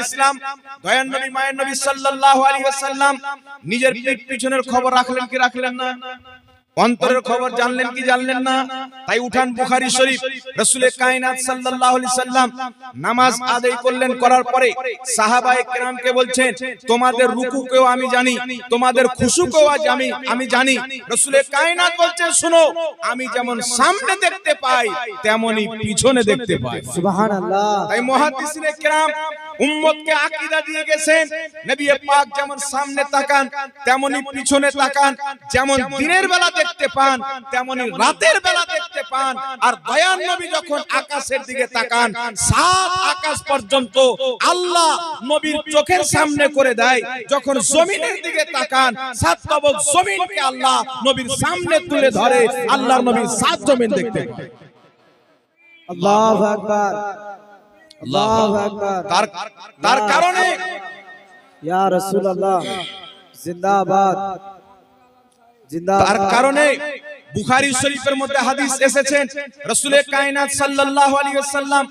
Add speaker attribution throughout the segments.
Speaker 1: ইসলাম দয়ান নবী মায়ের নবী সাল্লাল্লাহু আলাইহি ওয়াসাল্লাম নিজের পিঠ পিছনের খবর রাখলেন কি রাখলেন না? অন্তরের খবর জানলেন কি জানলেন না? তাই উঠান বুখারী শরীফ রাসূলে কায়নাত সাল্লাল্লাহু আলাইহি সাল্লাম নামাজ আদায় করলেন করার পরে সাহাবায়ে কেরামকে বলছেন তোমাদের রুকুকেও আমি জানি তোমাদের খুশুকেও আজ আমি আমি জানি। রাসূলে কায়নাত বলছেন শুনো আমি যেমন সামনে দেখতে পাই তেমনি পিছনে দেখতে পাই।
Speaker 2: সুবহানাল্লাহ।
Speaker 1: তাই মুহাদ্দিসিনে কেরাম উম্মতকে আকীদা দিয়ে গেছেন, নবী পাক যেমন সামনে তাকান, তেমনি পিছনে তাকান, যেমন দিনের বেলা দেখতে পান, তেমনি রাতের বেলা দেখতে পান। আর দয়ান নবী যখন আকাশের দিকে তাকান, সাত আকাশ পর্যন্ত আল্লাহ নবীর চোখের সামনে করে দেয়। যখন জমিনের দিকে তাকান, সাত তবক জমিনকে আল্লাহ নবীর সামনে তুলে ধরে, আল্লাহর নবীর সাত জমিন দেখতে পায়।
Speaker 2: আল্লাহু আকবার।
Speaker 1: তার তার কারণে
Speaker 2: ইয়া রাসূলুল্লাহ। জিন্দাবাদ। জিন্দাবাদ।
Speaker 1: তার কারণে বুখারী শরীফের মধ্যে হাদিস এসেছেন রাসূলে কায়নাত সাল্লাল্লাহু আলাইহি ওয়াসাল্লাম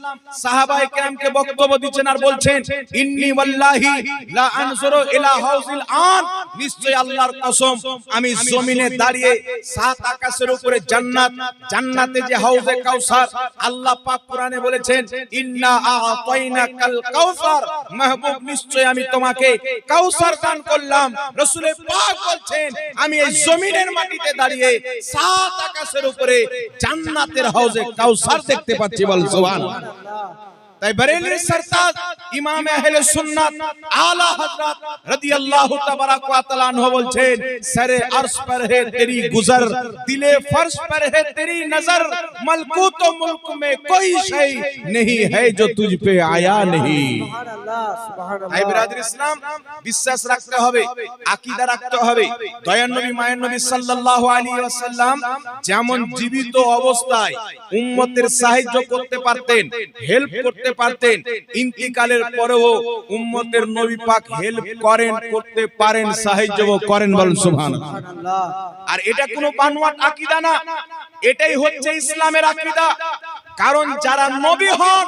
Speaker 1: সাহাবায়ে কেরামকে বক্তব্য দিচ্ছেন আর বলছেন ইন্নী ওয়াল্লাহি লা আনজুরু ইলা হাউজিল আন। নিশ্চয় আল্লাহর কসম আমি জমিনে দাঁড়িয়ে সাত আকাশের উপরে জান্নাত জান্নাতে যে হাউজে কাউসার আল্লাহ পাক কোরআনে বলেছেন ইন্না আ'তাইনাকাল কাউসার। মাহবুব নিশ্চয় আমি তোমাকে কাউসার দান করলাম। রাসূলে পাক বলছেন আমি এই জমিনের মাটিতে দাঁড়িয়ে সাত আকাশের উপরে জান্নাতের হাউজে কাউসার দেখতে পাচ্ছি বল সুবহানাল্লাহ তাই বরেলি সরতাজ, ইমাম আহলে সুন্নাত, আলা হযরত রাদিয়াল্লাহু তাবারাক ওয়া তাআলা নহ বলছেন, সরে আরশ পর হে তেরি গুজর, দিলে ফর্শ পর হে তেরি নজর, মালকুত ও মুলক মে কোই শাই নেহি হে জো তুজ পে আয়া নেহি।
Speaker 2: সুবহানাল্লাহ সুবহানাল্লাহ
Speaker 1: তাই বিরাদর ইসলাম, বিশ্বাস রাখতে হবে, আকীদা রাখতে হবে। দয়ান নবী, মায়ের নবী সাল্লাল্লাহু আলাইহি ওয়াসাল্লাম যেমন জীবিত অবস্থায় উম্মতের সাহায্য করতে পারতেন, হেল্প করতে পারতেন। ইন্তিকালের পরেও উম্মতের নবী পাক হেল্প করেন, করতে পারেন, সাহায্য করেন বলেন সুবহানাল্লাহ। আর এটা কোনো বানোয়াট আকীদা না। এটাই হচ্ছে ইসলামের আকীদা। কারণ যারা নবী হন,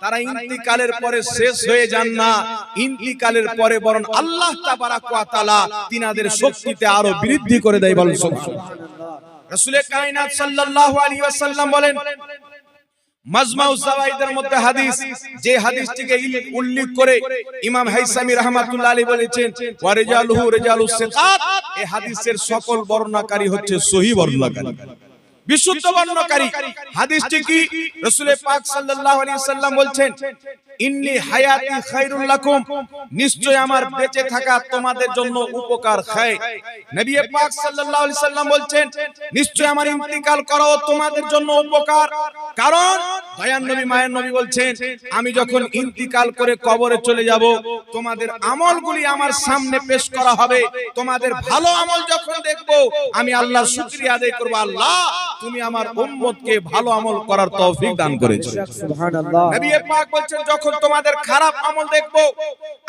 Speaker 1: তারা ইন্তিকালের পরে শেষ হয়ে যান না। ইন্তিকালের পরে বরং আল্লাহ তাআলা তিনাদের শক্তিতে আরও বৃদ্ধি করে দেয় বলেন সুবহানাল্লাহ। রাসূলে কায়নাত সাল্লাল্লাহু আলাইহি ওয়াসাল্লাম বলেন মাজমাউ জাওয়াইদের মধ্যে হাদিস, যে হাদিসটিকে উল্লেখ করে হাদিসের সকল ইন্নি হায়াতি নিশ্চয় আমার বেঁচে থাকা তোমাদের জন্য উপকার খায়। পাক সাল্লাম বলছেন, নিশ্চয় আমার ইন্তিকাল করাও তোমাদের জন্য উপকার, কারণ দয়ান নবী মায়ের নবী বলছেন আমি যখন ইন্তিকাল করে কবরে চলে যাব তোমাদের আমলগুলি আমার সামনে পেশ করা হবে। তোমাদের ভালো আমল যখন দেখব আমি আল্লাহর শুকরিয়া আদায় করব। আল্লাহ তুমি আমার উম্মতকে ভালো আমল করার তৌফিক দান করেছ।
Speaker 2: সুবহানাল্লাহ।
Speaker 1: নবী পাক বলছেন যখন তোমাদের খারাপ আমল দেখব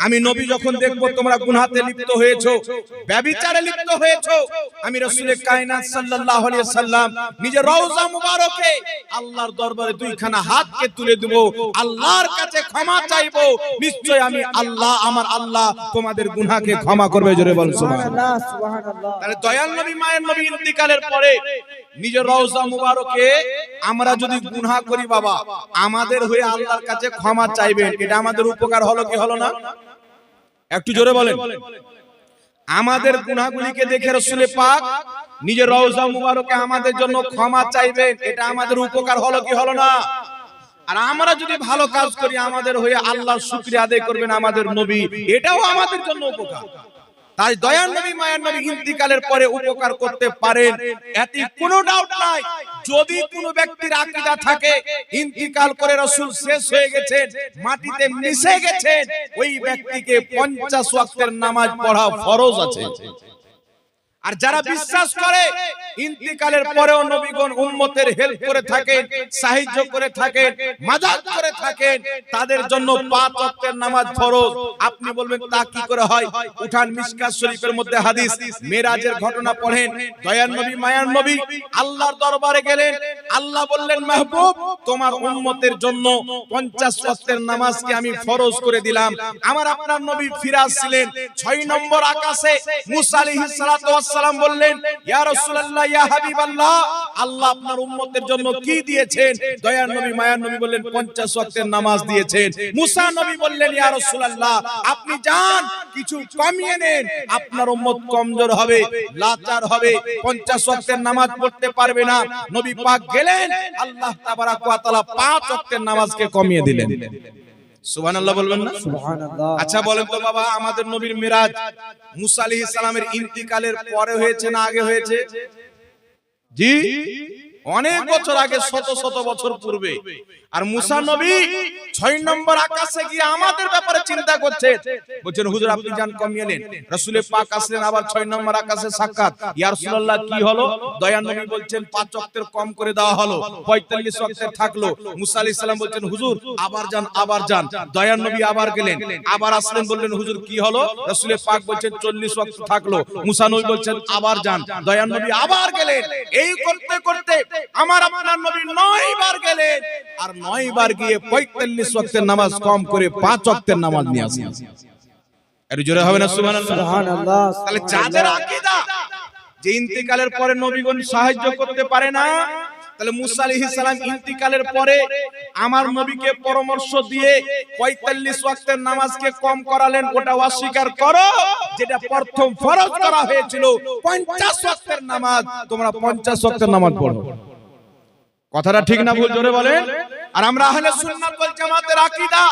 Speaker 1: আমি নবী যখন দেখব তোমরা গুনাহতে লিপ্ত হয়েছো ব্যভিচারে লিপ্ত হয়েছো আমি রাসূলের কায়নাত সাল্লাল্লাহু আলাইহি সাল্লাম নিজের রওজা মুবারকে আল্লাহর দরবারে দুইখানা হাতকে তুলে দেব, আল্লাহর কাছে ক্ষমা চাইব। নিশ্চয় আমি আল্লাহ, আমার আল্লাহ তোমাদের গুনাহকে ক্ষমা করবে, জোরে বল, সুবহানাল্লাহ।
Speaker 2: সুবহানাল্লাহ
Speaker 1: তাহলে দয়াল নবী, মায়ের নবী ইন্তিকালের পরে নিজের রওজা মুবারকে আমরা যদি গুনাহ করি বাবা, আমাদের হয়ে আল্লাহর কাছে ক্ষমা এটা আমাদের উপকার হলো কি হলো না? একটু জোরে বলেন। আমাদের গুনাহগুলিকে দেখে রসুলে পাক নিজের রওজা মুবারকে আমাদের জন্য ক্ষমা চাইবেন। এটা আমাদের উপকার হলো কি হলো না? আর আমরা যদি ভালো কাজ করি, আমাদের হয়ে আল্লাহ শুকরিয়া আদায় করবেন আমাদের নবী। এটাও আমাদের জন্য উপকার। তাই দয়ার নবী, মায়ের নবী ইন্তিকালের পরে উপকার করতে পারেন। এতে কোনো ডাউট নাই। যদি কোনো ব্যক্তির আকীদা থাকে, ইন্তিকাল করে রাসূল শেষ হয়ে গেছেন, মাটিতে মিশে গেছেন, ওই ব্যক্তিকে 50 ওয়াক্তের নামাজ পড়া ফরজ আছে। আর যারা বিশ্বাস করে ইন্তিকালের পরেও নবীগণ উম্মতের হেল্প করে থাকেন সাহায্য করে থাকেন মাদাদ করে থাকেন তাদের জন্য পাঁচ ওয়াক্তের নামাজ ফরজ। আপনি বলবেন তা কি করে হয়? উঠান মিশকাত শরীফের মধ্যে হাদিস মেরাজের ঘটনা পড়েন দয়ার নবী মায়ার নবী আল্লাহর দরবারে গেলেন আল্লাহ বললেন মাহবুব তোমার উম্মতের জন্য 50 ওয়াক্তের নামাজকে আমি ফরজ করে দিলাম। আমার আপনার নবী ফিরাজ ছিলেন 6 নম্বর আকাশে মুসা আলাইহিস সালাতু সালাম বললেন আল্লাহ আপনার উম্মতের জন্য কি দিয়েছেন? দয়ার নবী, মায়ার নবী বললেন 50 ওয়াক্তের নামাজ দিয়েছেন। মুসা নবী বললেন, ইয়া আপনি যান, কিছু কমিয়ে নেন, আপনার উম্মত কমজোর হবে, লাচার হবে 50 ওয়াক্তের নামাজ পড়তে পারবে না। নবী পাক গেলেন, আল্লাহ তাবারাক ওয়া 5 ওয়াক্তের নামাজকে কমিয়ে দিলেন। সুবহানাল্লাহ বলবেন না? আচ্ছা বলেন তো বাবা আমাদের নবীর মিরাজ মুসা আলাইহিস সালামের ইন্তিকালের পরে হয়েছে না আগে হয়েছে? জি? অনেক বছর আগে শত শত বছর পূর্বে। আর মুসা নবী ছয় নম্বর আকাশে গিয়ে আমাদের ব্যাপারে চিন্তা করছে। বলছেন হুজুর আপনি যান কমিয়ে নেন। রাসূলের পাক আসলেন আবার ছয় নম্বর আকাশে সাক্ষাৎ। ইয়া রাসূলুল্লাহ কি হলো? দয়ান নবী বলছেন পাঁচ ওয়াক্তের কম করে দেওয়া হলো। 45 ওয়াক্তের থাকল। মুসা আলাইহিস সালাম বলছেন হুজুর আবার যান আবার যান। দয়ান নবী আবার গেলেন। আবার আসলেন বললেন হুজুর কি হলো? রাসূলের পাক বলছেন 40 ওয়াক্ত থাকল মুসা নবী বলছেন আবার যান দয়ান নবী আবার গেলেন এই করতে করতে আমার আপনার নবী নয় বার গেলেন। আর নয় বার গিয়ে 45 ওয়াক্তের নামাজ কম করে পাঁচ ওয়াক্তের নামাজ নিয়ে আসেন। একটু জোরে হবে না সুবহানাল্লাহ?
Speaker 2: সুবহানাল্লাহ
Speaker 1: তাহলে যাদের আকীদা যে ইন্তিকালের পরে নবীগণ সাহায্য করতে পারে না তাহলে মুসা আলহ ইসলাম ইন্তিকালের পরে আমার নবীকে পরামর্শ দিয়ে 45 ওয়াক্তের নামাজকে কম করালেন ওটা অস্বীকার করো যেটা প্রথম ফরজ করা হয়েছিল 50 ওয়াক্তের নামাজ তোমরা 50 ওয়াক্তের নামাজ পড়ো। কথাটা ঠিক না ভুল জোরে বলে আর আমরা আহলে সুন্নাত ওয়াল জামাতের আকীদা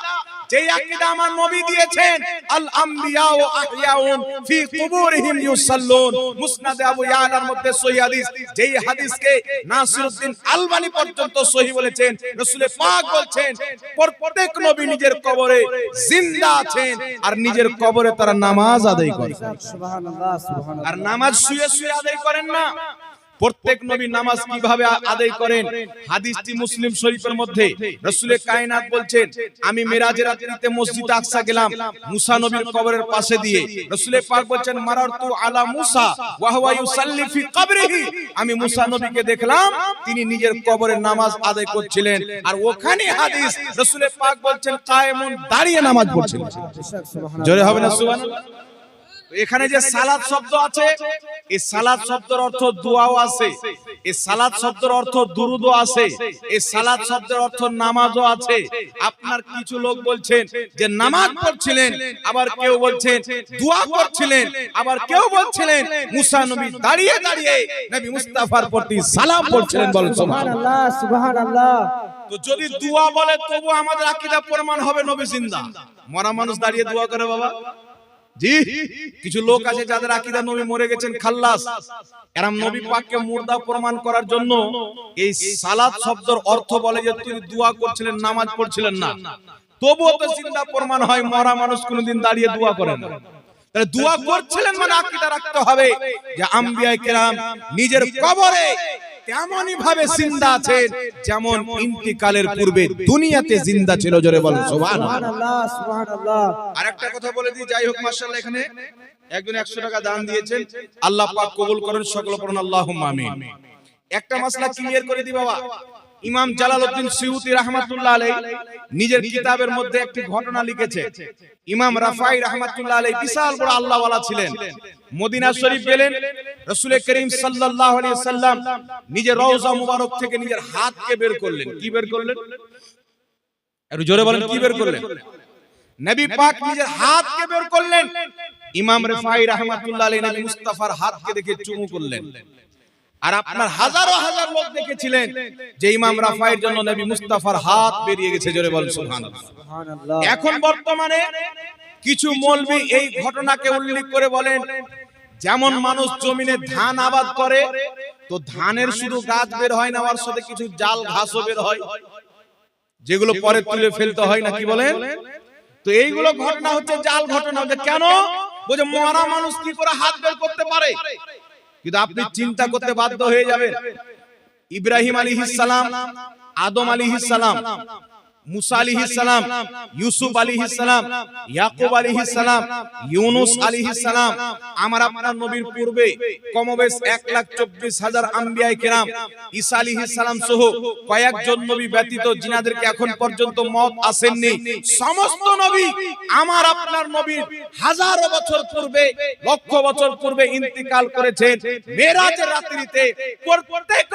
Speaker 1: যেই আকীদা আমার নবী দিয়েছেন আল আমবিয়া ও আহিয়াউন ফি কুবুরিহিম ইউসাল্লুন। মুসনাদে আবু ইয়ালার মধ্যে সহিহ হাদিস। যেই হাদিসকে নাসিরউদ্দিন আলবানী পর্যন্ত সহিহ বলেছেন রাসূল পাক বলছেন প্রত্যেক নবী নিজের কবরে জিন্দা আছেন আর নিজের কবরে তারা নামাজ আদায় করে
Speaker 2: সুবহানাল্লাহ সুবহানাল্লাহ।
Speaker 1: আর নামাজ শুয়ে শুয়ে আদায় করেন না। প্রত্যেক নবী নামাজ কীভাবে আদায় করেন? হাদিসটি মুসলিম শরীফের মধ্যে রাসূলে কায়নাত বলছেন আমি মিরাজের রাত্রিতে মসজিদ আকসা গেলাম মুসা নবীর কবরের পাশে দিয়ে রাসূলে পাক বলছেন মারারতু আলা মুসা ওয়া হুয়া ইউসাল্লি ফি কবরিহি। আমি মুসা নবীকে দেখলাম তিনি নিজের কবরে নামাজ আদায় করছিলেন। আর ওখানে হাদিস রাসূলে পাক বলছেন কায়েমুন দাঁড়িয়ে নামাজ পড়ছিলেন। জোরে হবে না সুবহানাল্লাহ। এখানে যে সালাত শব্দ আছে এই সালাত শব্দের অর্থ দোয়াও আছে এই সালাত শব্দের অর্থ দুরুদও আছে এই সালাত শব্দের অর্থ নামাজও আছে আপনার কিছু লোক বলছেন যে নামাজ পড়ছিলেন আবার কেউ বলছেন দোয়া করছিলেন আবার কেউ বলছিলেন মুসা নবী দাঁড়িয়ে দাঁড়িয়ে নবী মুস্তাফার প্রতি সালাম পড়ছিলেন বলেন সুবহানাল্লাহ।
Speaker 2: সুবহানাল্লাহ
Speaker 1: তো যদি দোয়া বলে তবু আমাদের আকীদা প্রমাণ হবে নবী জিন্দা। মরা মানুষ দাঁড়িয়ে দোয়া করে বাবা জি কিছু লোক আছে যাদের আকীদা নবী মরে গেছেন খাল্লাস। এরম নবী পাককে মুর্দা প্রমাণ করার জন্য এই সালাত শব্দের অর্থ বলে যে তিনি দোয়া করছিলেন নামাজ পড়ছিলেন না। তবুও তো জিন্দা প্রমাণ হয় মরা মানুষ কোনোদিন দাঁড়িয়ে দোয়া করে না। তাহলে দোয়া করছিলেন মানে আকীদা রাখতে হবে যে আম্বিয়ায়ে কেরাম নিজের কবরে তেমনই ভাবে জিন্দা আছেন যেমন ইন্তিকালের পূর্বে দুনিয়াতে জিন্দা ছিল জোরে বলো সুবহানাল্লাহ।
Speaker 2: সুবহানাল্লাহ সুবহানাল্লাহ।
Speaker 1: আরেকটা কথা বলে দিই যাই হোক মাশাআল্লাহ এখানে একজন 100 টাকা দান দিয়েছেন। আল্লাহ পাক কবুল করেন সকল পড়ুন আল্লাহুম্মা আমিন। একটা মাসলা ক্লিয়ার করে দি বাবা। ইমাম জালালউদ্দিন সিউতি রাহমাতুল্লাহ আলাইহি নিজের কিতাবের মধ্যে একটি ঘটনা লিখেছে। ইমাম রাফাই রাহমাতুল্লাহ আলাইহি বিশাল বড় আল্লাহওয়ালা ছিলেন। মদিনা শরীফ গেলেন করিম সাল্লাম নিজের রওজা মুবারক থেকে নিজের হাতকে বের করলেন। কি বের করলেন? একটু জোরে বলেন, কি বের করলেন? নবী পাক নিজের হাতকে বের করলেন। ইমাম রেফাই রাহমাতুল্লাহ আলাইহি নবী মুস্তাফার হাতকে দেখে চুমু করলেন। আর আপনার হাজারো হাজার লোক দেখেছিলেন যে ইমাম রাফাইয়ের জন্য নবী মুস্তাফার হাত বেরিয়ে গেছে জোরে বলেন সুবহানাল্লাহ। এখন বর্তমানে কিছু মৌলবি এই ঘটনাকে উল্লেখ করে বলেন যেমন মানুষ জমিনে ধান আবাদ করে তো ধানের শুধু গাছ বের হয় না ওর সাথে কিছু জাল ঘাসও বের হয়। যেগুলো পরে তুলে ফেলতে হয় না কি বলেন? তো এইগুলো ঘটনা হচ্ছে জাল ঘটনা কেন? বলছে মরা মানুষ কি করে হাত বের করতে পারে? কিন্তু আপনি চিন্তা করতে বাধ্য হয়ে যাবেন। ইব্রাহিম আলী সালাম আদম আলী সালাম। মুসা আলাইহিস সালাম, ইউসুফ আলাইহিস সালাম, ইয়াকুব আলাইহিস সালাম, ইউনুস আলাইহিস সালাম, আমার আপনার নবীর পূর্বে কমবেশ 1 লাখ 24 হাজার আম্বিয়ায়ে কেরাম, ঈসা আলাইহিস সালাম সহ কয়েকজন নবী ব্যতীত জিনাদেরকে এখন পর্যন্ত মত আসেননি। সমস্ত নবী আমার আপনার নবীর হাজারো বছর পূর্বে, লক্ষ বছর পূর্বে ইন্তিকাল করেছেন। মেরাজের রাত্রিতে প্রত্যেক